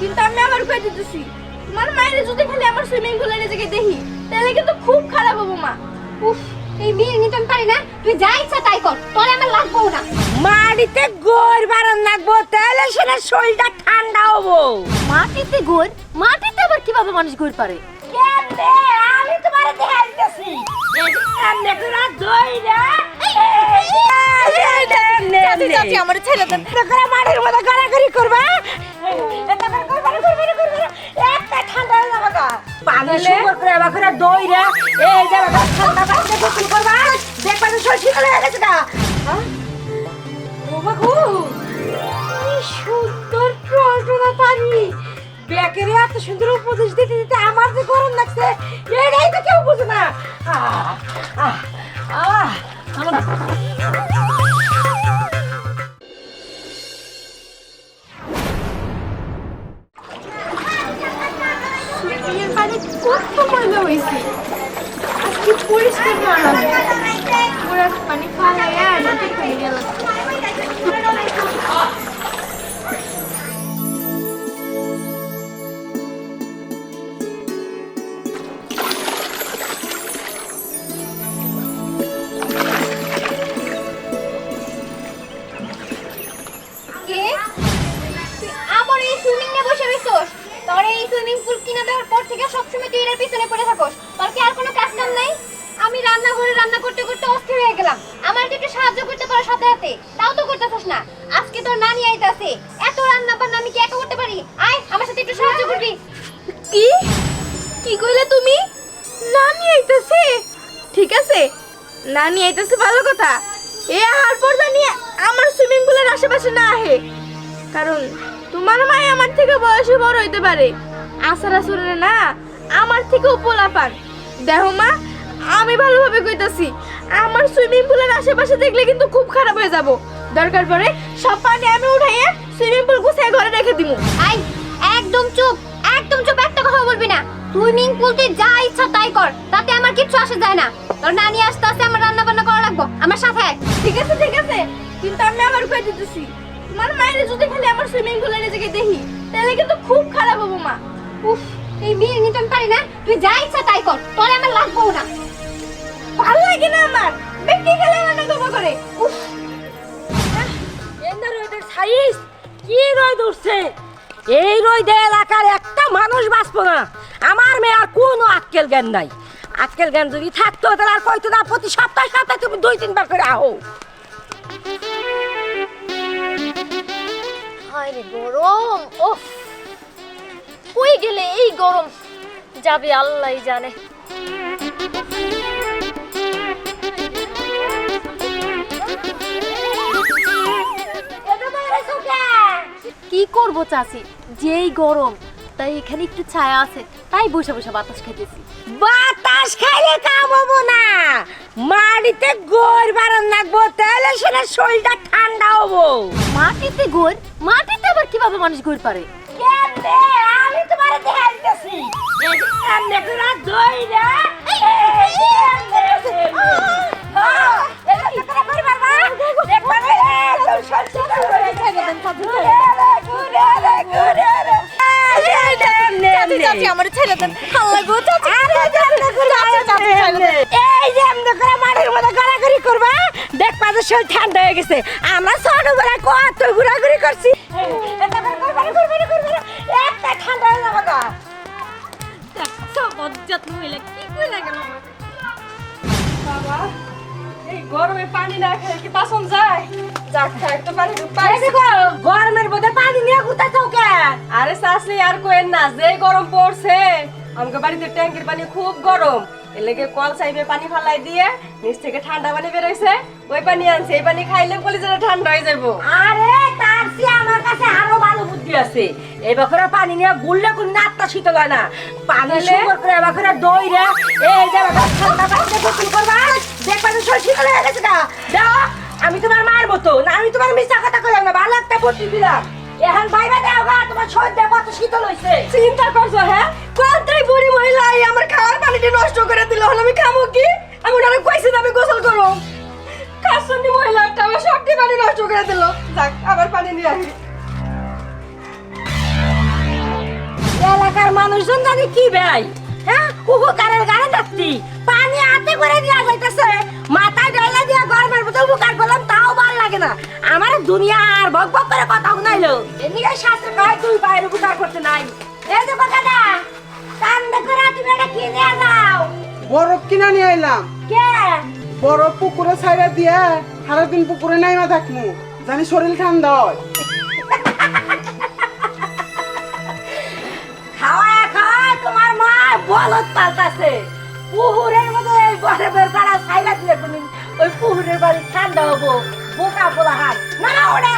কিন্তু আমি আমার কয়ে দিতেছি তোমার মায়ের যদি খালি আমার সুইমিং পুলে নিজেকে দেখি তাহলে কিন্তু খুব খারাপ হব মা উফ এই বিয়ে নিতে আমি পারি না তুই যা ইচ্ছা তাই কর তোরে আমার লাগবো না মাটিতে গোর বারণ লাগবো তাহলে সেটা শরীরটা ঠান্ডা হব মাটিতে গোর মাটিতে আবার কীভাবে মানুষ গোর পারে কেমনে আমি তোমার দেখা দিতেছি আমার গড়াগড়ি করবা হয়ে গা। পানি সুন্দর করে এবার করে দইরা এই এবার ঠান্ডা পানিতে গোসল করবা দেখবা যে শরীর শীতল হয়ে গেছে গা হ্যাঁ? বাবু কি সুন্দর টলটলা পানি বেকেরে এত সুন্দর উপদেশ দিতে দিতে আমার যে গরম লাগছে এটাই তো কেউ বুঝে না আহ, আহ, আহ, কত মজা হয়েছে? আজকে পরিষ্কার করা লাগবে পুরো পানি খাওয়া নদীর পানি রান্না করতে করতে অস্থির হয়ে গেলাম। আমার একটু সাহায্য করতে পারো সাথে হাতে তাও তো করতেছস না। আজকে তোর নানি আইতাছে। এত রান্না বান্না আমি কি একা করতে পারি? আয়, আমার সাথে একটু সাহায্য করবি। কি? কি কইলে তুমি? নানি আইতাছে? ঠিক আছে। নানি আইতাছে ভালো কথা। এ আহার পর জানি আমার সুইমিং পুলের আশেপাশে না আহে। কারণ তোমার মাই আমার থেকে বয়সে বড় হইতে পারে। আসার আসরে না, আমার থেকে উপলা পান দেখো মা আমি ভালোভাবে কইতাছি। আমার সুইমিং পুলের আশেপাশে দেখলে কিন্তু খুব খারাপ হয়ে যাব। দরকার পড়ে সব পানি আমি উঠাইয়া সুইমিং পুল গুছিয়ে ঘরে রেখে দিমু। আই একদম চুপ একদম চুপ একটা কথা বলবি না। সুইমিং পুল তুই যা ইচ্ছা তাই কর তাতে আমার কিচ্ছু আসে যায় না। তোর নানি আসতে আসতে আমার রান্না বান্না করা লাগবো আমার সাথে। ঠিক আছে ঠিক আছে। কিন্তু আমি আবার কয়ে দিতেছি? তোমার মায়ের যদি খালি আমার সুইমিং পুলে নিজেকে দেখি তাহলে কিন্তু খুব খারাপ হব মা। উফ এই বিয়ে নিতে আমি পারি না। তুই যা ইচ্ছা তাই কর। কি রই দূরছে এই রইদে এলাকার একটা মানুষ বাঁচবো না। আমার মেয়ে আর কোনো আক্কেল জ্ঞান নাই। আক্কেল জ্ঞান যদি থাকতো তাহলে আর কইতো না প্রতি সপ্তাহে সপ্তাহে তুমি দুই তিনবার করে আহো। হায় রে গরম ওফ কই গেলে এই গরম? যাবে আল্লাহই জানে। কি করব চাচি? যেই গরম তাই এখানে একটু ছায়া আছে তাই বসে বসে বাতাস খাইতেছি। বাতাস খাইলে কাম হব না। মাটিতে গোর বারণ লাগবো তাহলে সেটা শরীরটা ঠান্ডা হব। মাটিতে গোর মাটিতে আবার কীভাবে মানুষ গোর পারে? কেমনে? আমি তোমার দেখা দিতেছি এই যে কেমনে করে দইরা এই যে কেমনে এটা তো করে করবা না। দেখবা না, একদম সরষে করে এমনে। আমার ছেড়ে দেন। আল্লাহ গো চাচি আরে যেমনে করে, আরে যেমনে। এই যে এমনে করে মাটির মধ্যে গড়াগড়ি করবা দেখবা যে শরীর ঠান্ডা হয়ে গেছে। আমরা ছোটবেলায় কত ঘোরাঘুরি করছি। একটা ঠান্ডা হয়ে যাবে বাবা এই গরমে পানি না খেলে কি পাসন যায়? যাক খাই তো পানি গরমের মধ্যে পানি নিয়ে কোথায় চৌকে আরে শাশি আর কোয়েন না যে গরম পড়ছে আমাকে বাড়িতে ট্যাঙ্কির পানি খুব গরম। এর লেগে কল চাইবে পানি ফালাই দিয়ে নিচ থেকে ঠান্ডা পানি বেরোইছে ওই পানি আনছে এই পানি খাইলে কলিজাটা ঠান্ডা হয়ে যাব আরে তার চেয়ে আমার কাছে আরও ভালো বুদ্ধি আছে। এই বছরে পানি নিয়ে গুললে কোন আত্মা শীতল হয় না। পানি? সুন্দর করে এবার করে দই রে এই যে ঠান্ডা পানিতে গোসল করবা দেখবা যে শরীর শীতল হয়ে গেছে দাও আমি তোমার মায়ের মতো না আমি তোমার মিথ্যা কথা কইলাম না ভালো একটা বুদ্ধি দিলাম। এখন বাইরে দাও গা তোমার শরীর দেখো কত শীতল হইছে। চিন্তা করছ হ্যাঁ? কোনটাই বুড়ি মহিলা এই আমার খাওয়ার পানিটা নষ্ট করে দিল হলো আমি খামো কি? আমি ওনারে কইছি আমি গোসল করো। কাশনি মহিলাটা আমার সবটি পানি নষ্ট করে দিল। যাক আবার পানি নিয়ে আসি। মানুষজন জানি কি ভাই হ্যাঁ? উপকারের গানে যাচ্ছি পানি হাতে করে দেওয়া যাইতেছে। মাথায় ডাইলা দিয়া গরমের মতো উপকার করলাম তাও ভালো লাগে না। আমার দুনিয়া আর বক বক করে কথা শুনাইলো। এদিকে শাস্ত্র কয় তুই বাইরে উপকার করতে নাই। এই যে বাগাদা কান্দ করে তুমি এটা কি নিয়ে যাও? বরফ কিনা নিয়ে আইলাম। কে? বরফ পুকুরে ছাইরা দিয়া সারাদিন পুকুরে নাইমা থাকমু। জানি শরীর ঠান্ডা হয়। খাওয়া খাওয়া তোমার মা বলত পাল্টাছে। পুহুরের মতো এই বরফের তারা সাইলা দিলে তুমি ওই পুহুরের বাড়ি ঠান্ডা হব। বোকা হাত না না ওটা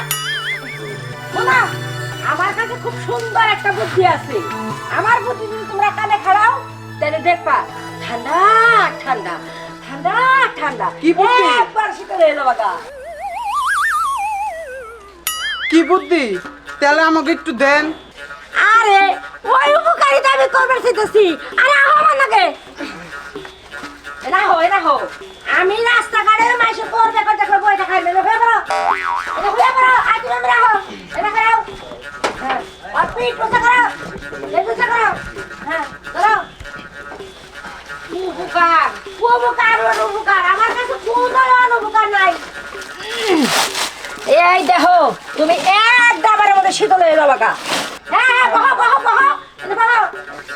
শোনা আমার কাছে খুব সুন্দর একটা বুদ্ধি আছে। আমার বুদ্ধি যদি তোমরা কানে খাড়াও তাহলে দেখবা ঠান্ডা ঠান্ডা ঠান্ডা ঠান্ডা। কি বুদ্ধি? একবার শীতলে এলো বাবা কি বুদ্ধি? তাহলে আমাকে একটু দেন। আরে ওই উপকারিতা আমি করবার চাইতেছি। আরে আমার নাকি এটা হো এটা হো আমি রাস্তাঘাটের মাইসে শীতল এলো বাকা হ্যাঁ হ্যাঁ বহ বহ বহ। বহ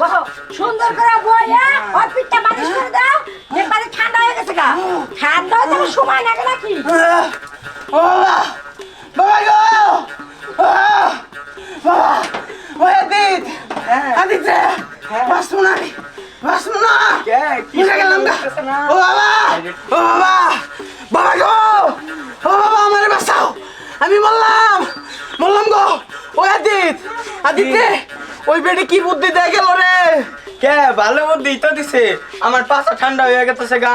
বহ। সুন্দর করে বইয়া ওর পিঠটা মালিশ করে দাও। একবারে ঠান্ডা হয়ে গেছে গা। ঠান্ডা হতে সময় লাগে নাকি? ও বাবা গো! বাবা ওই আদিত আদিত রে বাসমু না বাসমু না গেলাম গা। ও বাবা ও বাবা বাবা গো! ও বাবা আমারে বাঁচাও। আমি বললাম বললাম গো। ওই আদিত আদিত রে ওই বেডে কি বুদ্ধি দেয় গেল রে? কে ভালো বুদ্ধি তো দিছে। আমার পাশা ঠান্ডা হয়ে গেছে গা।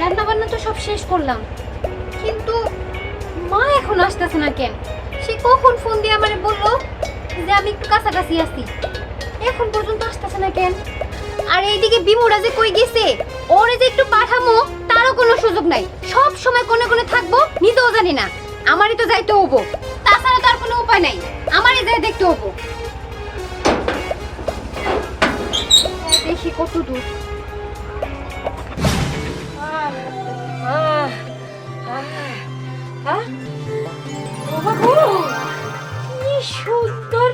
রান্না বান্না তো সব শেষ করলাম। কিন্তু মা এখন আসতেছে না কেন? সে কখন ফোন দিয়ে আমারে বলল যে আমি একটু কাছাকাছি আছি? এখন পর্যন্ত আসতেছে না কেন? আর এইদিকে বিমুরা যে কই গেছে? ওরে যে একটু পাঠামো তারও কোনো সুযোগ নাই। সব সময় কোনে কোনে থাকব নিজেও জানি না। আমারই তো যাইতে হব তাছাড়া তো আর কোনো উপায় নাই আমারই যাই দেখতে হব দেখি কত দূর কি সুন্দর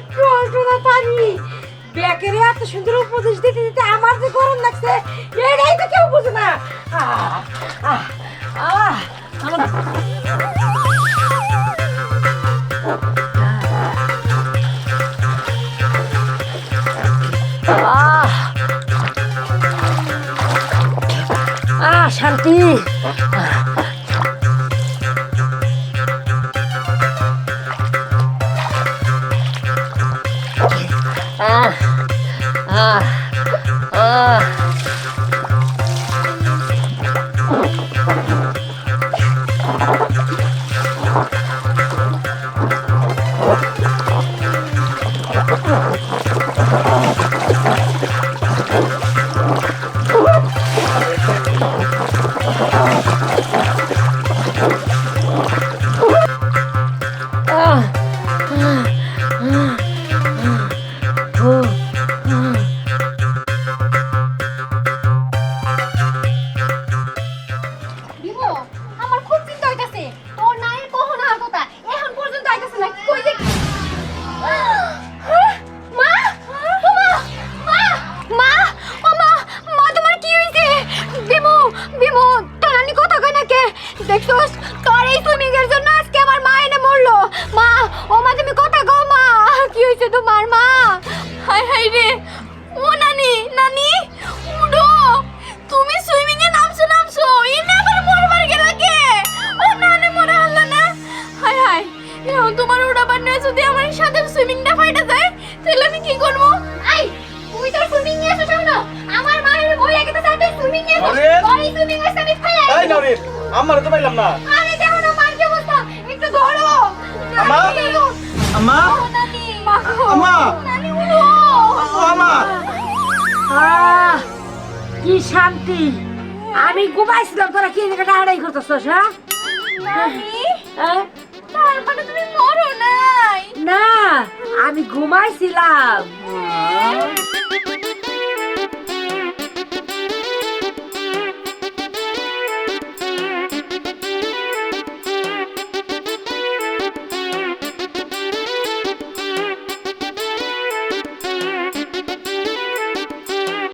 এত সুন্দর উপদেশ দিতে আমার যে গরম লাগছে এটাই তো কেউ বুঝে না আহ, আহ, আহ শান্তি। আহ শান্তি। আমি ঘুমাইছিলাম তোরা কি এদিকে আড়াই করতেছস হ্যাঁ? হ্যাঁ? তার মানে তুমি মরো নাই। না আমি ঘুমাইছিলাম।